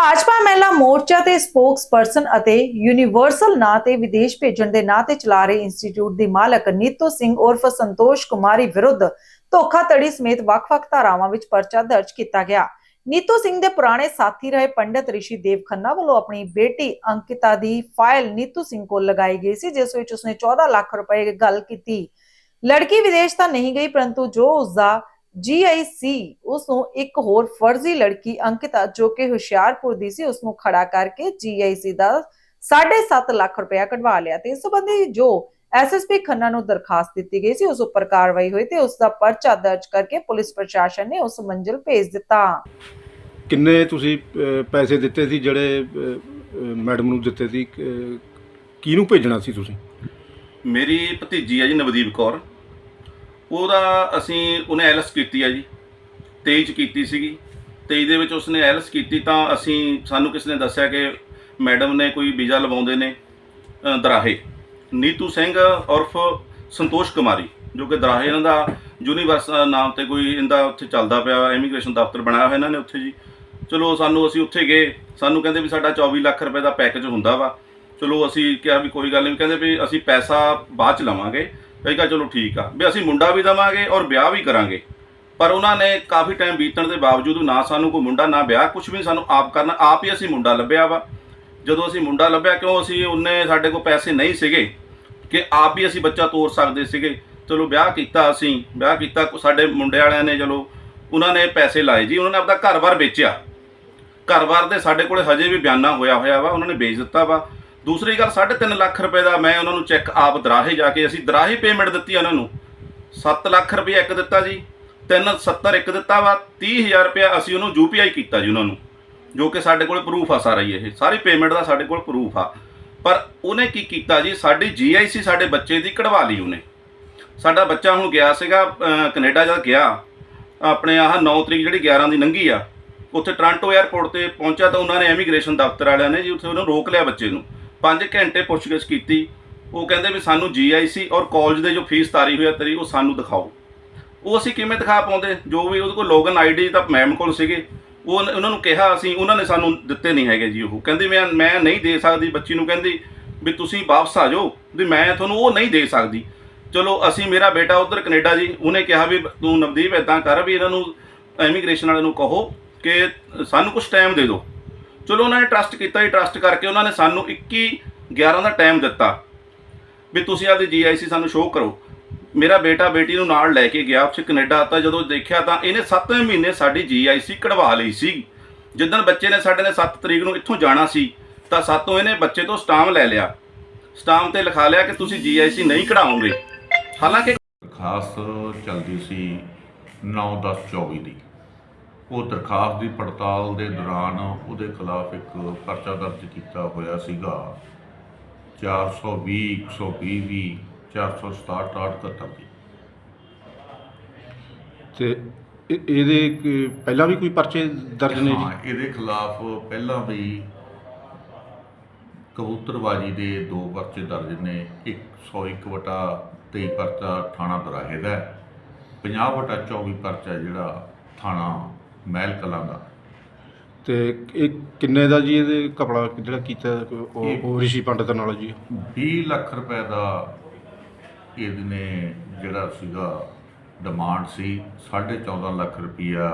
ਭਾਜਪਾ ਮਹਿਲਾ ਮੋਰਚਾ ਤੇ ਸਪੋਕਸਪਰਸਨ ਅਤੇ ਯੂਨੀਵਰਸਲ ਨਾਂ ਤੇ ਵਿਦੇਸ਼ ਭੇਜਣ ਦੇ ਨਾਂ ਤੇ ਚਲਾ ਰਹੇ ਇੰਸਟੀਚਿਊਟ ਦੀ ਮਾਲਕ ਨੀਤੂ ਸਿੰਘ ਉਰਫ ਸੰਤੋਸ਼ ਕੁਮਾਰੀ ਵਿਰੁੱਧ ਧੋਖਾਧੜੀ ਸਮੇਤ ਵੱਖ-ਵੱਖ ਧਾਰਾਵਾਂ ਵਿੱਚ ਪਰਚਾ ਦਰਜ ਕੀਤਾ ਗਿਆ। ਨੀਤੂ ਸਿੰਘ ਦੇ ਪੁਰਾਣੇ ਸਾਥੀ ਰਹੇ ਪੰਡਿਤ ਰਿਸ਼ੀ ਦੇਵ ਖੰਨਾ ਵੱਲੋਂ ਆਪਣੀ ਬੇਟੀ ਅੰਕਿਤਾ ਦੀ ਫਾਈਲ ਨੀਤੂ ਸਿੰਘ ਕੋਲ ਲਗਾਈ ਗਈ ਸੀ, ਜਿਸ ਵਿੱਚ ਉਸਨੇ 14 ਲੱਖ ਰੁਪਏ ਗੱਲ ਕੀਤੀ। ਲੜਕੀ ਵਿਦੇਸ਼ ਤਾਂ ਨਹੀਂ ਗਈ, ਪਰੰਤੂ ਜੋ ਉਸਦਾ ਜੀਆਈਸੀ ਉਸ ਨੂੰ ਇੱਕ ਹੋਰ ਫਰਜ਼ੀ ਲੜਕੀ ਅੰਕਿਤਾ ਜੋ ਕਿ ਹੁਸ਼ਿਆਰਪੁਰ ਦੀ ਸੀ ਉਸ ਨੂੰ ਖੜਾ ਕਰਕੇ ਜੀਆਈਸੀ ਦਾ 7.5 ਲੱਖ ਰੁਪਇਆ ਕਢਵਾ ਲਿਆ ਤੇ ਇਸ ਸੰਬੰਧੀ ਜੋ ਐਸਐਸਪੀ ਖੰਨਾ ਨੂੰ ਦਰਖਾਸਤ ਦਿੱਤੀ ਗਈ ਸੀ ਉਸ ਉੱਪਰ ਕਾਰਵਾਈ ਹੋਈ ਤੇ ਉਸ ਦਾ ਪਰਚਾ ਦਰਜ ਕਰਕੇ ਪੁਲਿਸ ਪ੍ਰਸ਼ਾਸਨ ਨੇ ਉਸ ਮੰਜ਼ਿਲ ਭੇਜ ਦਿੱਤਾ। ਕਿੰਨੇ ਤੁਸੀਂ ਅਹ, ਪੈਸੇ ਦਿੱਤੇ ਸੀ ਜਿਹੜੇ ਮੈਡਮ ਨੂੰ ਦਿੱਤੇ ਸੀ? ਅਹ, ਕਿਹਨੂੰ ਭੇਜਣਾ ਸੀ ਤੁਸੀਂ? ਮੇਰੀ ਭਤੀਜੀ ਹੈ ਜੀ ਨਵਦੀਪ ਕੌਰ। ਉਹਦਾ ਅਸੀਂ, ਉਹਨੇ ਐਲਸ ਕੀਤੀ ਹੈ ਜੀ 23 ਚ ਕੀਤੀ ਸੀਗੀ। 23 ਦੇ ਵਿੱਚ ਉਸਨੇ ਐਲਸ ਕੀਤੀ ਤਾਂ ਅਸੀਂ, ਸਾਨੂੰ ਕਿਸ ਨੇ ਦੱਸਿਆ ਕਿ ਮੈਡਮ ਨੇ ਕੋਈ ਵੀਜ਼ਾ ਲਵਾਉਂਦੇ ਨੇ ਦਰਾਹੇ। ਨੀਤੂ ਸਿੰਘ ਉਰਫ ਸੰਤੋਸ਼ ਕੁਮਾਰੀ, ਜੋ ਕਿ ਦਰਾਹੇ ਇਹਨਾਂ ਦਾ ਯੂਨੀਵਰਸ ਨਾਮ ਤੇ ਕੋਈ ਇਹਦਾ ਉੱਥੇ ਚੱਲਦਾ ਪਿਆ, ਇਮੀਗ੍ਰੇਸ਼ਨ ਦਫ਼ਤਰ ਬਣਾਇਆ ਹੋਇਆ ਇਹਨਾਂ ਨੇ ਉੱਥੇ ਜੀ। ਚਲੋ ਸਾਨੂੰ ਅਸੀਂ ਉੱਥੇ ਗਏ, ਸਾਨੂੰ ਕਹਿੰਦੇ ਵੀ ਸਾਡਾ 24 ਲੱਖ ਰੁਪਏ ਦਾ ਪੈਕੇਜ ਹੁੰਦਾ ਵਾ। ਚਲੋ ਅਸੀਂ ਕਿਹਾ ਵੀ ਕੋਈ ਗੱਲ ਨਹੀਂ ਕਹਿੰਦੇ ਵੀ ਅਸੀਂ ਪੈਸਾ ਬਾਅਦ ਚ ਲਵਾਂਗੇ। ਅਸੀਂ ਕਿਹਾ ਚਲੋ ਠੀਕ ਆ। ਵੀ ਅਸੀਂ ਮੁੰਡਾ ਵੀ ਦਵਾਂਗੇ ਔਰ ਵਿਆਹ ਵੀ ਕਰਾਂਗੇ। ਪਰ ਉਹਨਾਂ ਨੇ ਕਾਫੀ ਟਾਈਮ ਬੀਤਣ ਦੇ ਬਾਵਜੂਦ ਨਾ ਸਾਨੂੰ ਕੋਈ ਮੁੰਡਾ, ਨਾ ਵਿਆਹ ਕੁਝ ਵੀ ਸਾਨੂੰ ਆਪ ਕਰਨਾ, ਆਪ ਹੀ ਅਸੀਂ ਮੁੰਡਾ ਲੱਭਿਆ ਵਾ। ਜਦੋਂ ਅਸੀਂ ਮੁੰਡਾ ਲੱਭਿਆ, ਕਿਉਂ ਅਸੀਂ ਉਹਨੇ ਸਾਡੇ ਕੋਲ ਪੈਸੇ ਨਹੀਂ ਸੀਗੇ? ਕਿ ਆਪ ਵੀ ਅਸੀਂ ਬੱਚਾ ਤੋਰ ਸਕਦੇ ਸੀਗੇ। ਚਲੋ ਵਿਆਹ ਕੀਤਾ ਅਸੀਂ, ਵਿਆਹ ਕੀਤਾ ਸਾਡੇ ਮੁੰਡੇ ਵਾਲਿਆਂ ਨੇ ਚਲੋ, ਉਹਨਾਂ ਨੇ ਪੈਸੇ ਲਾਏ ਜੀ, ਉਹਨਾਂ ਨੇ ਆਪਦਾ ਘਰ-ਬਾਰ ਵੇਚਿਆ। ਘਰ-ਬਾਰ ਦੇ ਸਾਡੇ ਕੋਲੇ ਹਜੇ ਵੀ ਬਿਆਨਾ ਹੋਇਆ ਹੋਇਆ ਵਾ, ਉਹਨਾਂ ਨੇ ਵੇਚ ਦਿੱਤਾ ਵਾ। ਦੂਸਰੀ ਗੱਲ 3.5 ਲੱਖ ਰੁਪਏ ਦਾ ਮੈਂ ਉਹਨਾਂ ਨੂੰ ਚੈੱਕ ਆਪ ਦਰਾਹੇ ਜਾ ਕੇ ਅਸੀਂ ਦਰਾਹੇ ਪੇਮੈਂਟ ਦਿੱਤੀ ਉਹਨਾਂ ਨੂੰ। 7 ਲੱਖ ਰੁਪਏ ਇੱਕ ਦਿੱਤਾ ਜੀ 3 70 ਇੱਕ ਦਿੱਤਾ ਵਾ 30000 ਰੁਪਏ ਅਸੀਂ ਉਹਨੂੰ ਯੂਪੀਆਈ ਕੀਤਾ ਜੀ ਉਹਨਾਂ ਨੂੰ ਜੋ ਕਿ ਸਾਡੇ ਕੋਲ ਪ੍ਰੂਫ ਆ ਸਾਰਾ ਹੀ ਇਹ। ਸਾਰੀ ਪੇਮੈਂਟ ਦਾ ਸਾਡੇ ਕੋਲ ਪ੍ਰੂਫ ਆ। ਪਰ ਉਹਨੇ ਕੀ ਕੀਤਾ ਜੀ ਸਾਡੀ ਜੀਆਈਸੀ ਸਾਡੇ ਬੱਚੇ ਦੀ ਕਢਵਾ ਲਈ ਉਹਨੇ। ਸਾਡਾ ਬੱਚਾ ਹੁਣ ਗਿਆ ਸੀਗਾ ਅਹ, ਕੈਨੇਡਾ ਜਦ ਗਿਆ ਆਪਣੇ ਆਹ 9 ਤਰੀਕ ਜਿਹੜੀ 11 ਦੀ ਲੰਘੀ ਆ ਉੱਥੇ ਟ੍ਰਾਂਟੋ 에ਅਰਪੋਰਟ ਤੇ ਪਹੁੰਚਿਆ ਤਾਂ ਉਹਨਾਂ ਨੇ ਇਮੀਗ੍ਰੇਸ਼ਨ ਦਫ਼ਤਰ ਵਾਲਿਆਂ ਨੇ ਜੀ ਉੱਥੇ ਉਹਨੂੰ ਰੋਕ ਲਿਆ ਬੱਚੇ ਨੂੰ। 5 ਘੰਟੇ ਪੁੱਛਗਿੱਛ ਕੀਤੀ। ਉਹ ਕਹਿੰਦੇ ਵੀ ਸਾਨੂੰ ਜੀਆਈਸੀ ਔਰ ਕਾਲਜ ਦੇ ਜੋ ਫੀਸ ਤਾਰੀ ਹੋਈ ਆ ਤੇਰੀ, ਉਹ ਸਾਨੂੰ ਦਿਖਾਓ। ਉਹ ਅਸੀਂ ਕਿਵੇਂ ਦਿਖਾ ਪਾਉਂਦੇ? ਜੋ ਵੀ ਉਹਦੇ ਕੋਲ ਲੋਗਨ ਆਈਡੀ ਤਾਂ ਮੈਮ ਕੋਲ ਸੀਗੇ। ਉਹ ਉਹਨਾਂ ਨੂੰ ਕਿਹਾ ਅਸੀਂ, ਉਹਨਾਂ ਨੇ ਸਾਨੂੰ ਦਿੱਤੇ ਨਹੀਂ ਹੈਗੇ ਜੀ ਉਹ। ਕਹਿੰਦੀ ਮੈਂ ਮੈਂ ਨਹੀਂ ਦੇ ਸਕਦੀ। ਬੱਚੀ ਨੂੰ ਕਹਿੰਦੀ ਵੀ ਤੁਸੀਂ ਵਾਪਸ ਆ ਜਾਓ। ਵੀ ਮੈਂ ਤੁਹਾਨੂੰ ਉਹ ਨਹੀਂ ਦੇ ਸਕਦੀ। ਚਲੋ, ਅਸੀਂ ਮੇਰਾ ਬੇਟਾ ਉਧਰ ਕੈਨੇਡਾ ਜੀ। ਉਹਨੇ ਕਿਹਾ ਵੀ ਤੂੰ ਨਵਦੀਪ ਇਦਾਂ ਕਰ ਵੀ ਇਹਨਾਂ ਨੂੰ ਇਮੀਗ੍ਰੇਸ਼ਨ ਵਾਲਿਆਂ ਨੂੰ ਕਹੋ ਕਿ ਸਾਨੂੰ ਕੁਝ ਟਾਈਮ ਦੇ ਦਿਓ। ਚਲੋ ਉਹਨਾਂ ਨੇ ਟਰਸਟ ਕੀਤਾ ਜੀ ਟਰਸਟ ਕਰਕੇ ਉਹਨਾਂ ਨੇ ਸਾਨੂੰ 21 11 ਦਾ ਟਾਈਮ ਦਿੱਤਾ। ਵੀ ਤੁਸੀਂ ਆਪਦੀ ਜੀਆਈਸੀ ਸਾਨੂੰ ਸ਼ੋਅ ਕਰੋ। ਮੇਰਾ ਬੇਟਾ ਬੇਟੀ ਨੂੰ ਨਾਲ ਲੈ ਕੇ ਗਿਆ, ਉੱਥੇ ਕੈਨੇਡਾ ਤਾਂ ਜਦੋਂ ਦੇਖਿਆ ਤਾਂ ਇਹਨੇ 7ਵੇਂ ਮਹੀਨੇ ਸਾਡੀ ਜੀਆਈਸੀ ਕਢਵਾ ਲਈ ਸੀ। ਜਿੱਦਣ ਬੱਚੇ ਨੇ ਸਾਡੇ ਨੇ 7 ਤਰੀਕ ਨੂੰ ਇੱਥੋਂ ਜਾਣਾ ਸੀ, ਤਾਂ ਸਾਤੋਂ ਇਹਨੇ ਬੱਚੇ ਤੋਂ ਸਟਾਮ ਲੈ ਲਿਆ। ਸਟਾਮ ਤੇ ਲਿਖਾ ਲਿਆ ਕਿ ਤੁਸੀਂ ਜੀਆਈਸੀ ਨਹੀਂ ਕਢਾਓਗੇ। ਹਾਲਾਂਕਿ ਖਾਸ ਚੱਲਦੀ ਸੀ 9/10/24 ਦੀ। ਉਹ ਦਰਖਾਸਤ ਦੀ ਪੜਤਾਲ ਦੇ ਦੌਰਾਨ ਉਹਦੇ ਖਿਲਾਫ ਇੱਕ ਪਰਚਾ ਦਰਜ ਕੀਤਾ ਹੋਇਆ ਸੀਗਾ। 420 120 ਵੀ 467 78 ਦੀ ਤੇ ਇਹ- ਇਹਦੇ ਕ- ਪਹਿਲਾਂ ਵੀ ਕੋਈ ਪਰਚੇ ਦਰਜ ਨੇ ਹਾਂ ਜੀ ਇਹਦੇ ਖਿਲਾਫ ਪਹਿਲਾਂ ਵੀ ਕਬੂਤਰਬਾਜੀ ਦੇ ਦੋ ਪਰਚੇ ਦਰਜ ਨੇ। 101 ਵਟਾ 23 ਪਰਚਾ ਥਾਣਾ ਦਰਾਹੇ ਦਾ ਹੈ। 50 ਵਟਾ 24 ਪਰਚਾ ਜਿਹੜਾ ਥਾਣਾ ਮਹਿਲ ਕਲਾਂ ਦਾ ਤੇ ਇਹ ਕਿੰਨੇ ਦਾ ਜੀ ਇਹਦੇ ਕਪੜਾ ਜਿਹੜਾ ਕੀਤਾ ਉਹ ਉਹ ਰਿਸ਼ੀ ਪੰਡਤ ਨਾਲ ਜੀ 20 ਲੱਖ ਰੁਪਏ ਦਾ ਇਹਨੇ ਜਿਹੜਾ ਸੀਗਾ ਡਿਮਾਂਡ ਸੀ 14.5 ਲੱਖ ਰੁਪਈਆ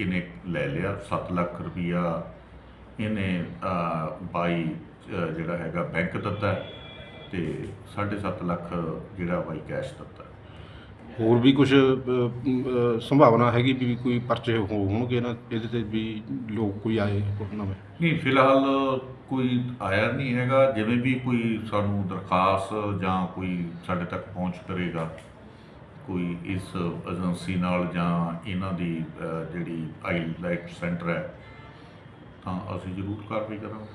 ਇਹਨੇ ਲੈ ਲਿਆ 7 ਲੱਖ ਰੁਪਈਆ ਇਹਨੇ ਅਹ, ਬਾਈ ਅਹ, ਜਿਹੜਾ ਹੈਗਾ ਬੈਂਕ ਦਿੱਤਾ ਹੈ ਤੇ 7.5 ਲੱਖ ਜਿਹੜਾ ਬਾਈ ਕੈਸ਼ ਦਿੱਤਾ ਹੈ। ਹੋਰ ਵੀ ਕੁਝ ਸੰਭਾਵਨਾ ਹੈਗੀ ਵੀ ਕੋਈ ਪਰਚੇ ਹੋ- ਹੋਣਗੇ ਨਾ ਇਹਦੇ ਤੇ ਵੀ ਲੋਕ ਕੋਈ ਆਏ ਨਵੇਂ? ਨਹੀਂ, ਫਿਲਹਾਲ ਕੋਈ ਆਇਆ ਨਹੀਂ ਹੈਗਾ। ਜਿਵੇਂ ਵੀ ਕੋਈ ਸਾਨੂੰ ਦਰਖਾਸਤ ਜਾਂ ਕੋਈ ਸਾਡੇ ਤੱਕ ਪਹੁੰਚ ਕਰੇਗਾ, ਕੋਈ ਇਸ ਏਜੰਸੀ ਨਾਲ ਜਾਂ ਇਹਨਾਂ ਦੀ ਜਿਹੜੀ ਆਈ ਆਈਲੈਟ ਸੈਂਟਰ ਹੈ, ਤਾਂ ਅਸੀਂ ਜ਼ਰੂਰ ਕਾਰਵਾਈ ਕਰਾਂਗੇ।